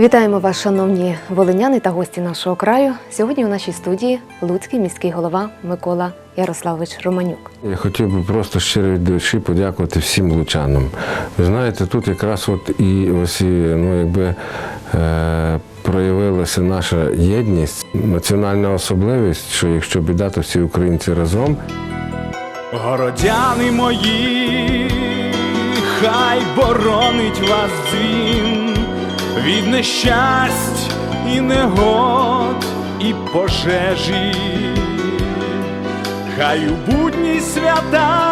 Вітаємо вас, шановні волиняни та гості нашого краю. Сьогодні у нашій студії Луцький міський голова Микола Ярославович Романюк. Я хотів би просто щиро від душі подякувати всім лучанам. Ви знаєте, тут якраз от і ось ну, якби, е, проявилася наша єдність, національна особливість, що якщо біда, то всі українці разом. Городяни мої, хай боронить вас дзвін від нещасть і негод і пожежі, хай у будні свята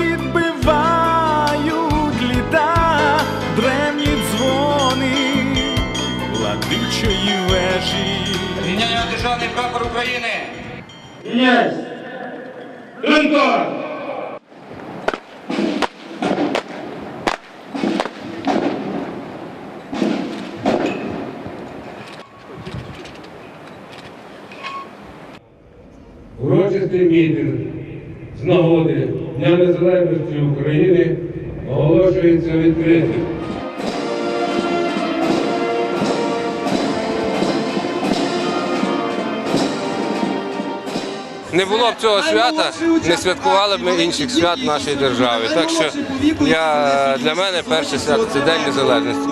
відбивають літа древні дзвони владичої вежі. Рівняє державний прапор України. Урочистий мітинг з нагоди Дня Незалежності України оголошується відкритим. Не було б цього свята, не святкували б ми інших свят в нашій державі. Так що я для мене перше свято це День Незалежності.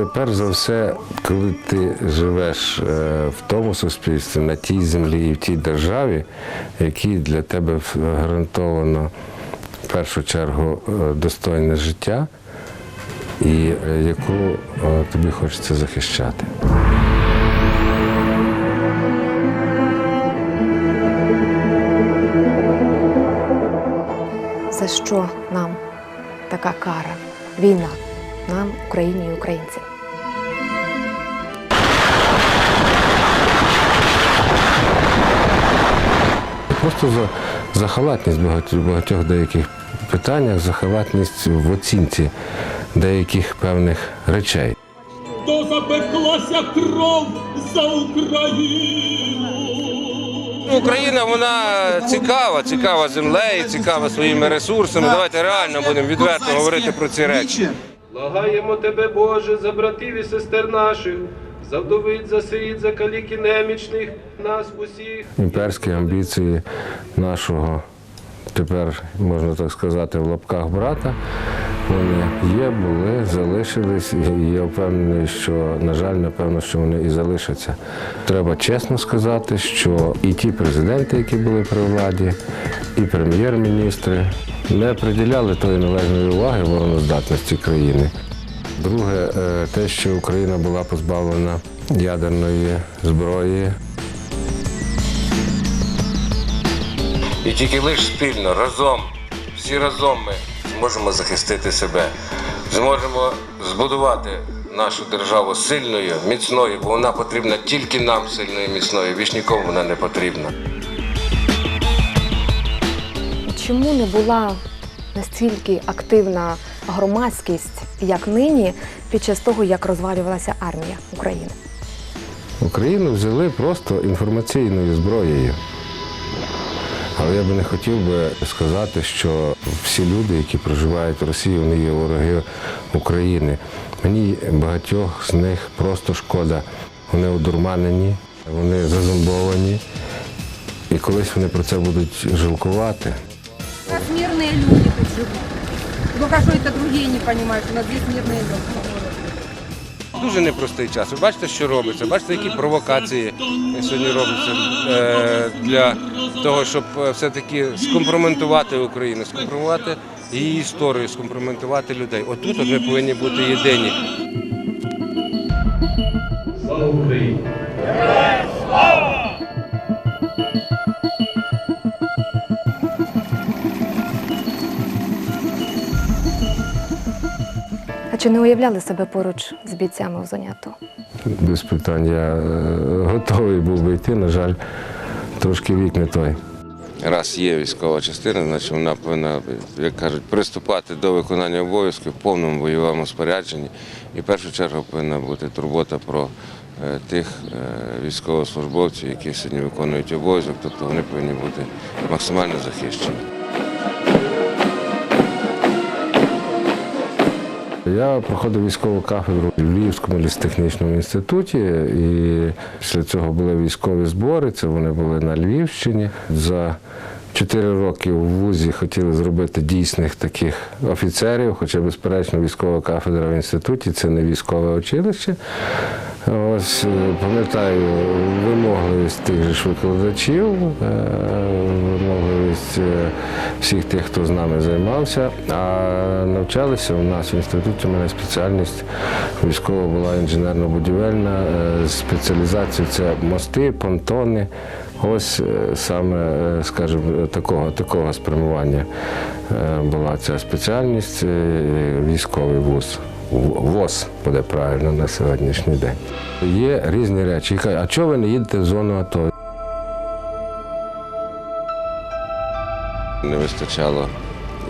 Це перш за все, коли ти живеш е, в тому суспільстві, на тій землі і в тій державі, якій для тебе гарантовано в першу чергу е, достойне життя, і е, яку тобі хочеться захищати. За що нам така кара? Війна нам, Україні і українцям. Просто за, за халатність в багатьох, багатьох деяких питаннях, за халатність в оцінці деяких певних речей. то запеклася кров за Україну. Україна вона цікава, цікава землею, цікава своїми ресурсами. Давайте реально будемо відверто говорити про ці речі. Благаємо тебе, Боже, за братів і сестер наших, за вдовиць, за сиріт, за калік немічних, нас усіх. імперські амбіції нашого, тепер можна так сказати, в лапках брата. Вони є, були, залишились, і я впевнений, що, на жаль, напевно, що вони і залишаться. Треба чесно сказати, що і ті президенти, які були при владі, і прем'єр-міністри не приділяли тої належної уваги обороноздатності країни. Друге, е, те, що Україна була позбавлена ядерної зброї, І тільки лише спільно, разом, всі разом ми зможемо захистити себе, зможемо збудувати нашу державу сильною, міцною, бо вона потрібна тільки нам сильною міцною. Більш нікому вона не потрібна. Чому не була настільки активна громадськість, як нині, під час того, як розвалювалася армія України? Україну взяли просто інформаційною зброєю. Але я би не хотів би сказати, що всі люди, які проживають в Росії, вони є вороги України. Мені багатьох з них просто шкода. Вони одурманені, вони зазомбовані. І колись вони про це будуть жалкувати. Нас мирные люди тут живут. Что это другие не понимают, у нас здесь мирные люди. Дуже непростий час. Ви бачите, що робиться? Бачите, які провокації сьогодні робляться е, для того, щоб е, все-таки скомпроментувати Україну, скомпроментувати її історію, скомпроментувати людей. Отут от ми повинні бути єдині. Слава Україні! Чи не уявляли себе поруч з бійцями в зоні АТО? Без питань я е, готовий був би йти, на жаль, трошки вік не той. раз є військова частина, значить вона повинна, як кажуть, приступати до виконання обов'язків в повному бойовому спорядженні. І в першу чергу повинна бути турбота про е, тих е, військовослужбовців, які сьогодні виконують обов'язок, тобто вони повинні бути максимально захищені. Я проходив військову кафедру в Львівському лісотехнічному інституті, і після цього були військові збори. Це вони були на Львівщині. За чотири роки в вузі хотіли зробити дійсних таких офіцерів, хоча, безперечно, військова кафедра в інституті це не військове училище. Ось е, пам'ятаю вимогливість тих же ж викладачів, е, вимогливість е, всіх тих, хто з нами займався. А навчалися у нас в інституті. У мене спеціальність військова була інженерно-будівельна. е, Спеціалізація це мости, понтони. Ось е, саме, скажімо, такого, такого спрямування була ця спеціальність, військовий вуз. ВОЗ буде правильно на сьогоднішній день. Є різні речі. А чого ви не їдете в зону АТО? Не вистачало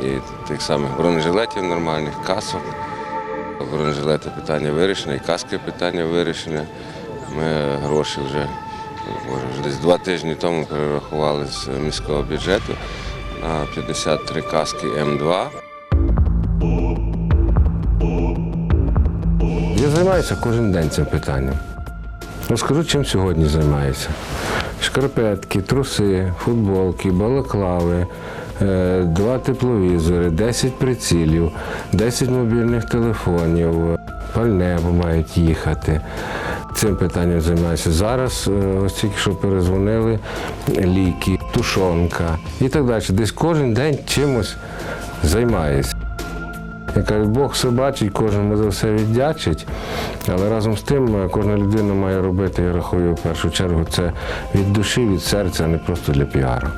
і тих самих бронежилетів нормальних, касок. Бронежилети питання вирішено, і каски питання вирішене. Ми гроші вже, може, десь два тижні тому перерахували з міського бюджету на 53 каски М2. Я займаюся кожен день цим питанням. Розкажу, чим сьогодні займаюся. Шкарпетки, труси, футболки, балаклави, два тепловізори, 10 прицілів, 10 мобільних телефонів, пальне мають їхати. Цим питанням займаюся. Зараз е, ось тільки що перезвонили ліки, тушонка і так далі. Десь кожен день чимось займаюся. Я кажу, Бог все бачить, кожен за все віддячить. Але разом з тим е, кожна людина має робити, я рахую, в першу чергу, це від душі, від серця, а не просто для піару.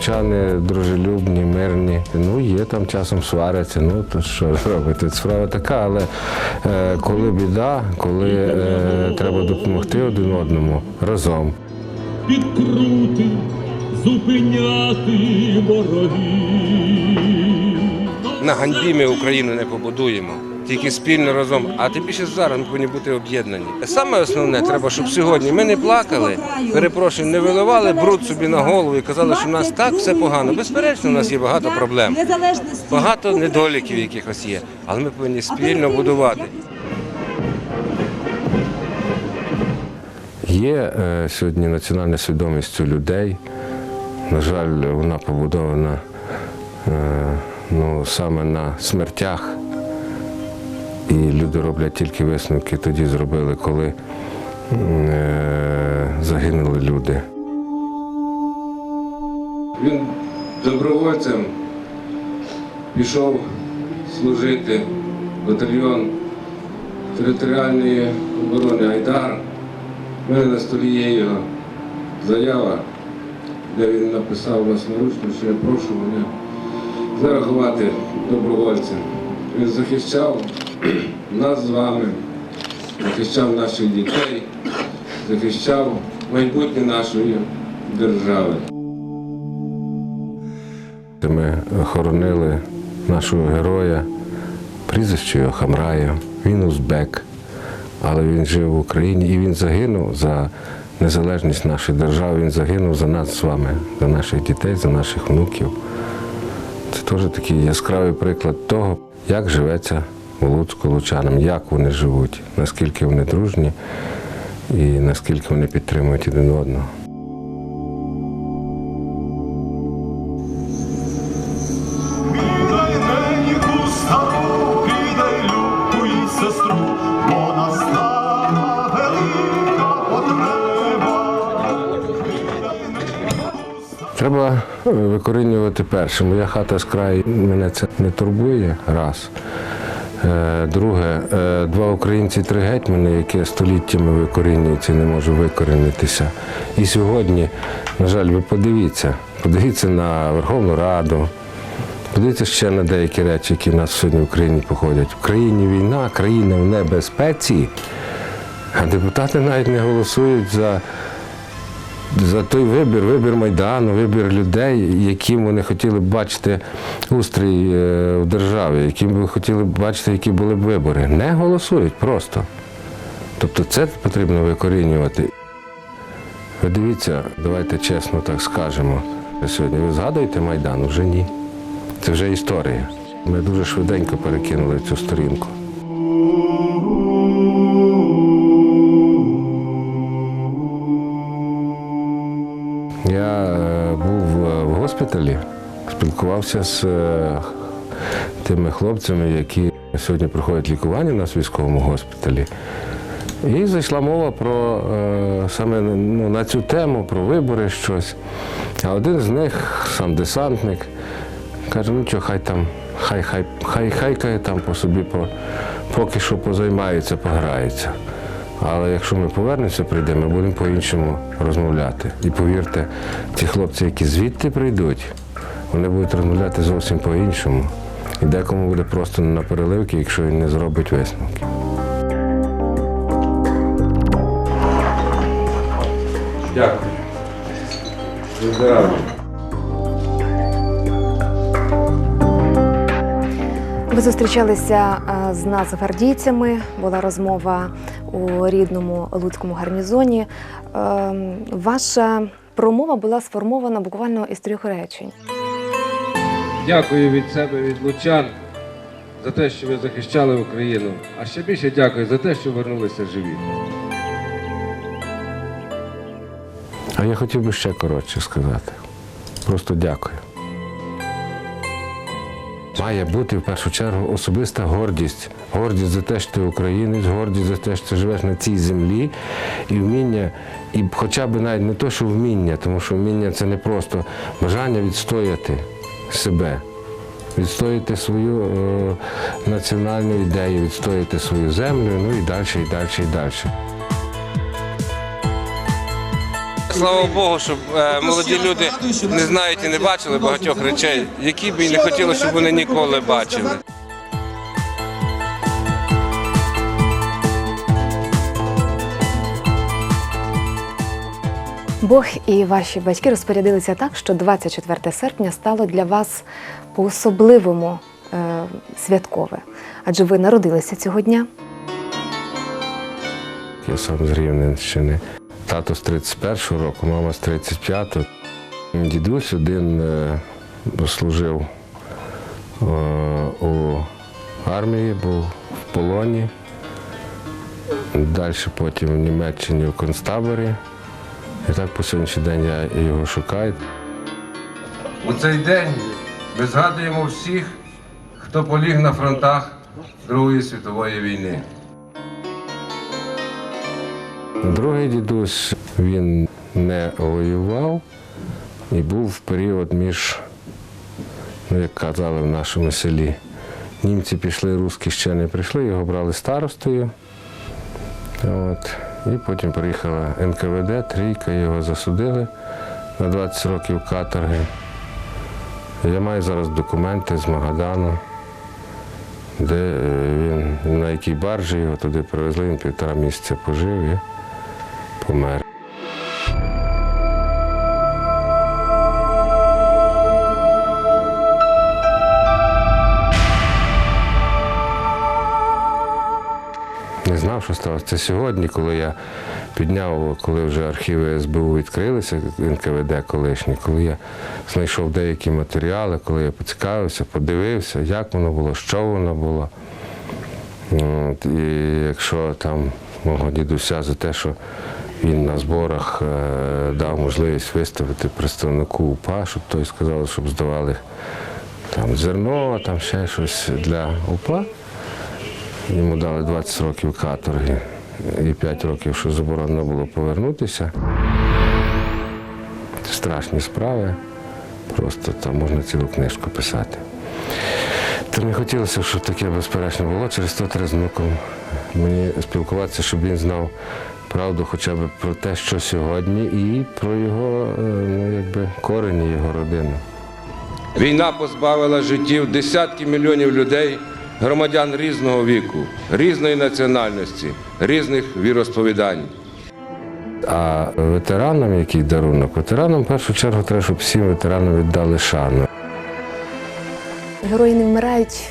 Лучани дружелюбні, мирні. Ну, є там часом сваряться, ну то що робити? Справа така, але е, коли біда, коли е, треба допомогти один одному разом. підкрути, зупиняти ворогів. На ганьбі ми Україну не побудуємо. Тільки спільно разом, а тим більше зараз ми повинні бути об'єднані. Саме основне треба, щоб сьогодні ми не плакали, перепрошую, не виливали бруд собі на голову і казали, що в нас так все погано. Безперечно, у нас є багато проблем, багато недоліків якихось є, але ми повинні спільно будувати. Є е, сьогодні національна свідомість у людей. На жаль, вона побудована е, ну, саме на смертях. І люди роблять тільки висновки тоді зробили, коли е, загинули люди. Він добровольцем пішов служити батальйон територіальної оборони Айдар. У мене на столі є його заява, де він написав власноручно, що я прошу мене зарахувати добровольцем. Він захищав нас з вами, захищав наших дітей, захищав майбутнє нашої держави. Ми хоронили нашого героя, прізвище його Хамрая, він узбек, але він жив в Україні і він загинув за незалежність нашої держави, він загинув за нас з вами, за наших дітей, за наших внуків. Це теж такий яскравий приклад того, як живеться Луцьку лучанам, як вони живуть, наскільки вони дружні і наскільки вони підтримують один одного. Треба е, викорінювати перше. Моя хата з краю мене це не турбує. Раз. Е, Друге, е, два українці, три гетьмани, які століттями викорінюються і не можуть викорінитися. І сьогодні, на жаль, ви подивіться, подивіться на Верховну Раду, подивіться ще на деякі речі, які в нас сьогодні в Україні походять. В країні війна, країна в небезпеці. А депутати навіть не голосують за, за той вибір, вибір Майдану, вибір людей, яким вони хотіли б бачити устрій е, в державі, яким би хотіли б бачити, які були б вибори. Не голосують просто. Тобто це потрібно викорінювати. Ви дивіться, давайте чесно так скажемо. Сьогодні ви згадуєте Майдан? Вже ні. Це вже історія. Ми дуже швиденько перекинули цю сторінку. Госпіталі, спілкувався з е, тими хлопцями, які сьогодні проходять лікування у нас військовому госпіталі. І зайшла мова про е, саме ну, на цю тему, про вибори щось. А один з них, сам десантник, каже, ну що, хай там, хай, хай, хай, хайкає там по собі, по, поки що позаймається, пограється. Але якщо ми повернемося, прийдемо, ми будемо по-іншому розмовляти. І повірте, ті хлопці, які звідти прийдуть, вони будуть розмовляти зовсім по-іншому. І декому буде просто на переливки, якщо він не зробить висновки. Дякую. Здравствуйте. Ви зустрічалися а, з нацгвардійцями, була розмова у рідному Луцькому гарнізоні. Ем, Ваша промова була сформована буквально із трьох речень. Дякую від себе, від лучан за те, що ви захищали Україну. А ще більше дякую за те, що вернулися живі. А я хотів би ще коротше сказати. Просто дякую. Має бути в першу чергу особиста гордість. Гордість за те, що ти українець, гордість за те, що ти живеш на цій землі, і вміння, і хоча б навіть не то, що вміння, тому що вміння це не просто бажання відстояти себе, відстояти свою е, національну ідею, відстояти свою землю, ну і далі, і далі, і далі. Слава Богу, щоб е, молоді люди не знають і не бачили багатьох речей, які б і не хотіли, щоб вони ніколи бачили. Бог і ваші батьки розпорядилися так, що 24 серпня стало для вас по-особливому е, святкове, адже ви народилися цього дня. Я сам з Рівненщини. Тато з 31-го року, мама з 35-го. Дідусь один е, служив е, у армії, був в полоні. Далі потім в Німеччині в концтаборі. І так по сьогоднішній день я його шукаю. У цей день ми згадуємо всіх, хто поліг на фронтах Другої світової війни. Другий дідусь він не воював і був в період між, ну як казали в нашому селі. Німці пішли, русські ще не прийшли, його брали старостою. От. І потім приїхала НКВД, трійка, його засудили на 20 років каторги. Я маю зараз документи з Магадану, де е, він, на якій баржі його туди привезли, він півтора місяця пожив і помер. Не знав, що сталося. Це сьогодні, коли я підняв, коли вже архіви СБУ відкрилися, НКВД колишні, коли я знайшов деякі матеріали, коли я поцікавився, подивився, як воно було, що воно було. От, і якщо там мого дідуся за те, що він на зборах е, дав можливість виставити представнику УПА, щоб той сказав, щоб здавали там зерно, там ще щось для УПА. Йому дали 20 років каторги і 5 років, що заборонено було повернутися. Страшні справи. Просто там можна цілу книжку писати. То не хотілося, щоб таке безперечно було. Через то з внуком мені спілкуватися, щоб він знав правду хоча б про те, що сьогодні, і про його е, ну, якби, корені, його родину. Війна позбавила життів десятки мільйонів людей громадян різного віку, різної національності, різних віросповідань. А ветеранам який дарунок? Ветеранам в першу чергу треба, щоб всім ветеранам віддали шану. Герої не вмирають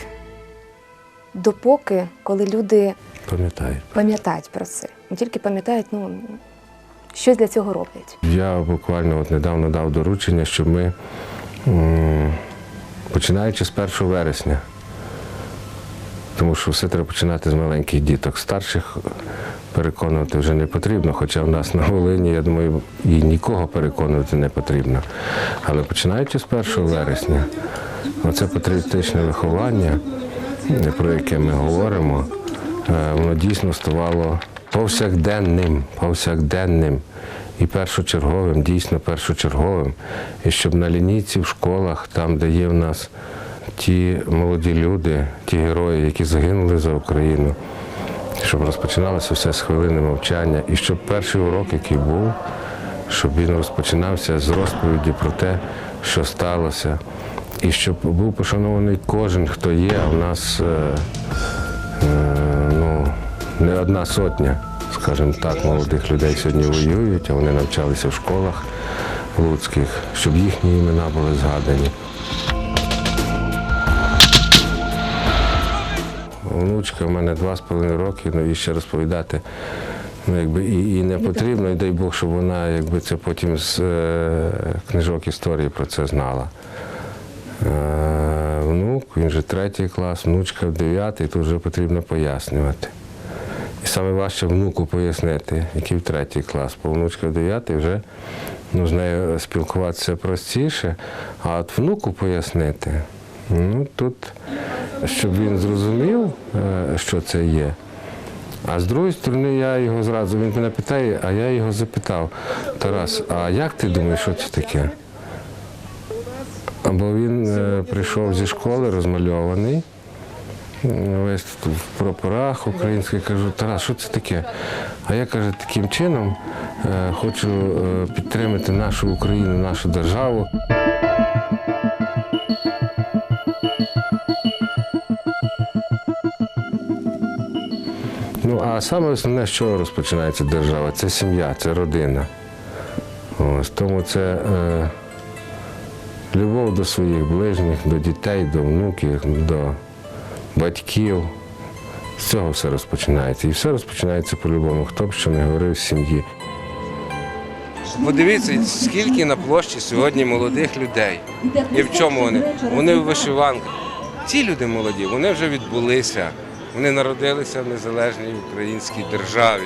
допоки, коли люди Пам'ятають. пам'ятають про це. Не тільки пам'ятають, ну щось для цього роблять. Я буквально от недавно дав доручення, щоб ми, починаючи з 1 вересня, тому що все треба починати з маленьких діток. Старших переконувати вже не потрібно, хоча в нас на Волині, я думаю, і нікого переконувати не потрібно. Але починаючи з 1 вересня, оце патріотичне виховання, про яке ми говоримо, е, воно дійсно ставало повсякденним, повсякденним і першочерговим, дійсно першочерговим. І щоб на лінійці в школах, там, де є в нас ті молоді люди, ті герої, які загинули за Україну, щоб розпочиналося все з хвилини мовчання, і щоб перший урок, який був, щоб він розпочинався з розповіді про те, що сталося, і щоб був пошанований кожен, хто є, а в нас е, е, ну, не одна сотня, скажімо так, молодих людей сьогодні воюють, а вони навчалися в школах луцьких, щоб їхні імена були згадані. Внучка в мене два з половиною роки, ну і ще розповідати ну, якби, і, і не потрібно, і дай Бог, щоб вона якби, це потім з е, книжок історії про це знала. Е, внук, він вже третій клас, внучка в дев'ятий, тут вже потрібно пояснювати. І саме важче внуку пояснити, який в третій клас, бо внучка в дев'ятий вже ну, з нею спілкуватися простіше, а от внуку пояснити, ну тут, щоб він зрозумів, е, що це є. А з другої сторони, я його зразу, він мене питає, а я його запитав, Тарас, а як ти думаєш, що це таке? Бо він е, прийшов зі школи розмальований, весь тут в прапорах українських, кажу, Тарас, що це таке? А я каже, таким чином е, хочу підтримати нашу Україну, нашу державу. Ну, а саме основне, з чого розпочинається держава, це сім'я, це родина. Ось, тому це е, любов до своїх ближніх, до дітей, до внуків, до батьків. З цього все розпочинається. І все розпочинається по-любому, хто б що не говорив з сім'ї. Подивіться, скільки на площі сьогодні молодих людей. І в чому вони? Вони в вишиванках. Ці люди молоді, вони вже відбулися. Вони народилися в незалежній українській державі.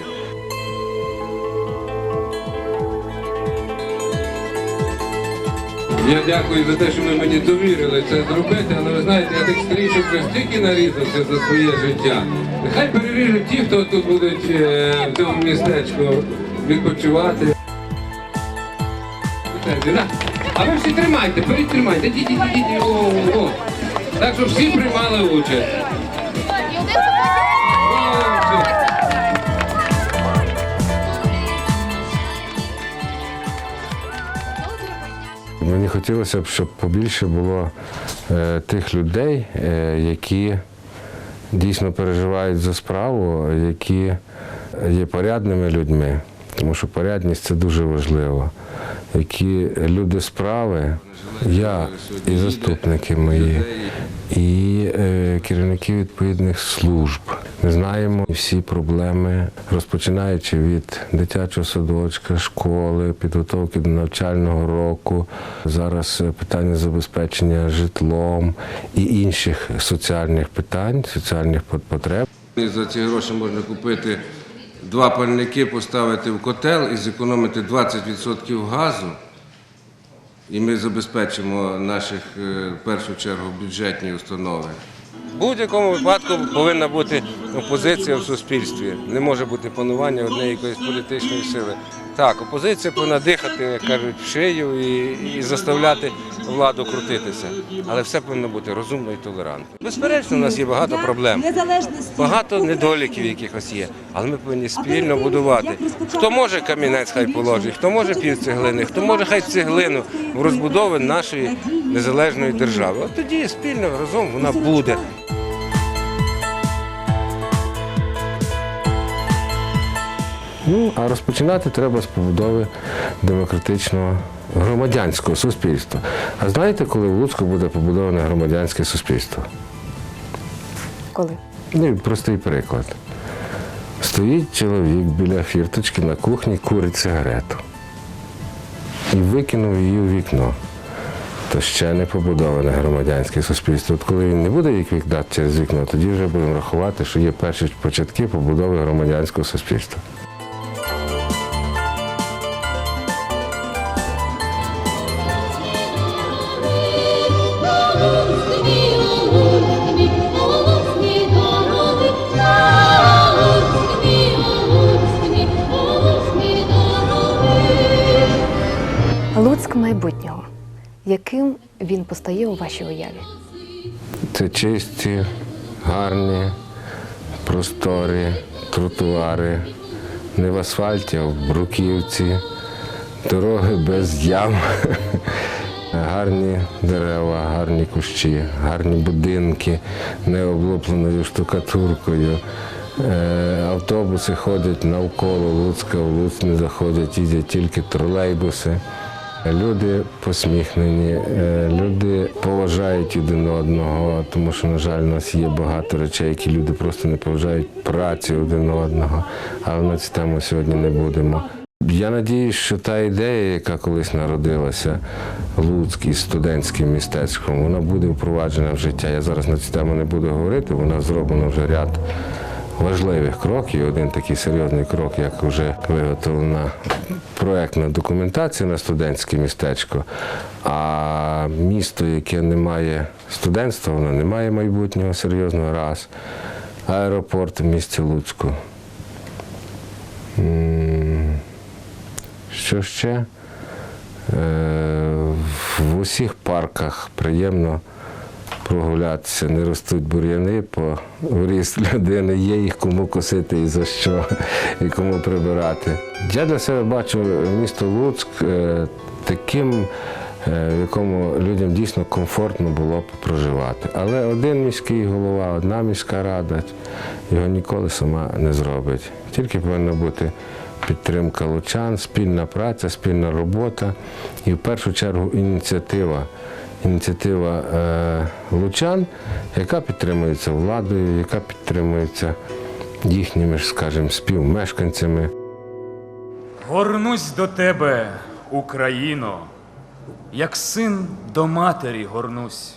Я дякую за те, що ви мені довірили це зробити, але ви знаєте, я тих стрічок стільки нарізався за своє життя. Нехай переріжуть ті, хто тут будуть е, в цьому містечку відпочивати. А ви всі тримайте, беріть тримайте, ідіть, ідіть, ідіть, о, о. Так що всі приймали участь. Хотілося б, щоб побільше було е, тих людей, е, які дійсно переживають за справу, які є порядними людьми, тому що порядність це дуже важливо. Які люди справи, я і заступники мої, і е, керівники відповідних служб. Знаємо всі проблеми, розпочинаючи від дитячого садочка, школи, підготовки до навчального року. Зараз е, питання забезпечення житлом і інших соціальних питань, соціальних потреб. І За ці гроші можна купити два пальники, поставити в котел і зекономити 20% газу. І ми забезпечимо наших е, в першу чергу бюджетні установи. В будь-якому випадку повинна бути опозиція в суспільстві. Не може бути панування однієї якоїсь політичної сили. Так, опозиція повинна дихати, як кажуть, в шию і, і заставляти владу крутитися. Але все повинно бути розумно і толерантно. Безперечно, у нас є багато проблем. Багато недоліків якихось є, але ми повинні спільно будувати. Хто може камінець, хай положить, хто може пів цеглини, хто може хай цеглину в розбудови нашої незалежної держави. От тоді спільно разом вона буде. Ну, а розпочинати треба з побудови демократичного громадянського суспільства. А знаєте, коли в Луцьку буде побудоване громадянське суспільство? Коли? Ну, простий приклад. Стоїть чоловік біля фірточки на кухні, курить сигарету. І викинув її у вікно. То ще не побудоване громадянське суспільство. От коли він не буде їх вікдати через вікно, тоді вже будемо рахувати, що є перші початки побудови громадянського суспільства. Яким він постає у вашій уяві? Це чисті, гарні, просторі, тротуари, не в асфальті, а в бруківці, дороги без ям, гарні дерева, гарні кущі, гарні будинки, не облупленою штукатуркою. Е, Автобуси ходять навколо Луцька, в Луцьк не заходять, їздять тільки тролейбуси. Люди посміхнені, е, люди поважають один одного, тому що, на жаль, у нас є багато речей, які люди просто не поважають праці один одного, але на цю тему сьогодні не будемо. Я надіюсь, що та ідея, яка колись народилася Луцьк із студентським містечком, вона буде впроваджена в життя. Я зараз на цю тему не буду говорити, вона зроблена вже ряд важливих кроків. Один такий серйозний крок, як вже виготовлена проектна документація на студентське містечко. А місто, яке не має студентства, воно не має майбутнього серйозного раз. Аеропорт в місті Луцьку. Що ще? Е, В усіх парках приємно прогулятися, не ростуть бур'яни по ріст людини, є їх кому косити і за що, і кому прибирати. Я для себе бачу місто Луцьк е, таким, е, в якому людям дійсно комфортно було б проживати. Але один міський голова, одна міська рада його ніколи сама не зробить. Тільки повинна бути підтримка лучан, спільна праця, спільна робота і в першу чергу ініціатива ініціатива е, лучан, яка підтримується владою, яка підтримується їхніми, скажімо, співмешканцями. Горнусь до тебе, Україно, як син до матері горнусь.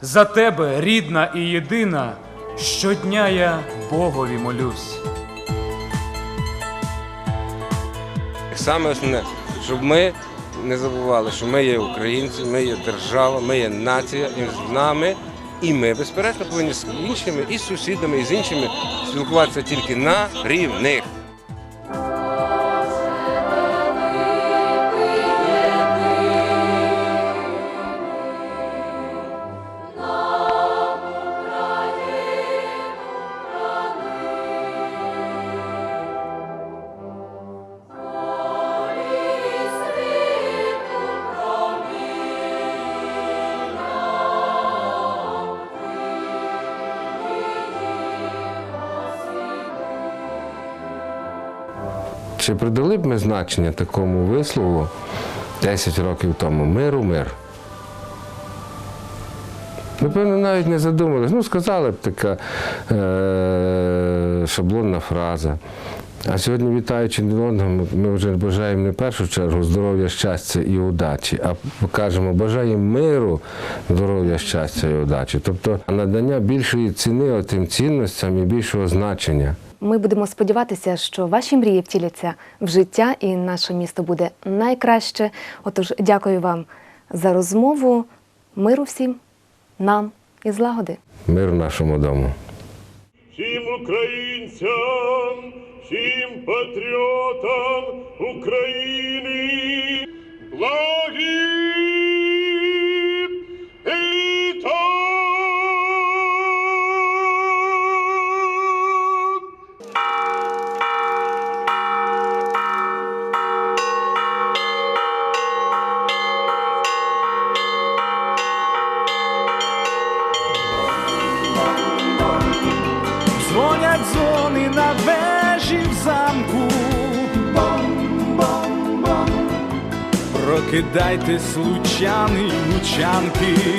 За тебе, рідна і єдина, щодня я Богові молюсь. Саме основне, щоб ми не забували, що ми є українці, ми є держава, ми є нація, і з нами, і ми, безперечно, повинні з іншими, і з сусідами, і з іншими спілкуватися тільки на рівних. Чи придали б ми значення такому вислову 10 років тому миру мир? Напевно, навіть не задумались. Ну, сказали б така е- шаблонна фраза. А сьогодні, вітаючи одного, ми- вже бажаємо не в першу чергу здоров'я, щастя і удачі, а кажемо, бажаємо миру, здоров'я, щастя і удачі. Тобто надання більшої ціни тим цінностям і більшого значення. Ми будемо сподіватися, що ваші мрії втіляться в життя і наше місто буде найкраще. Отож, дякую вам за розмову. Миру всім, нам і злагоди. Мир нашому дому. Всім українцям, всім патріотам України, Прокидайтесь, случани, лучанки.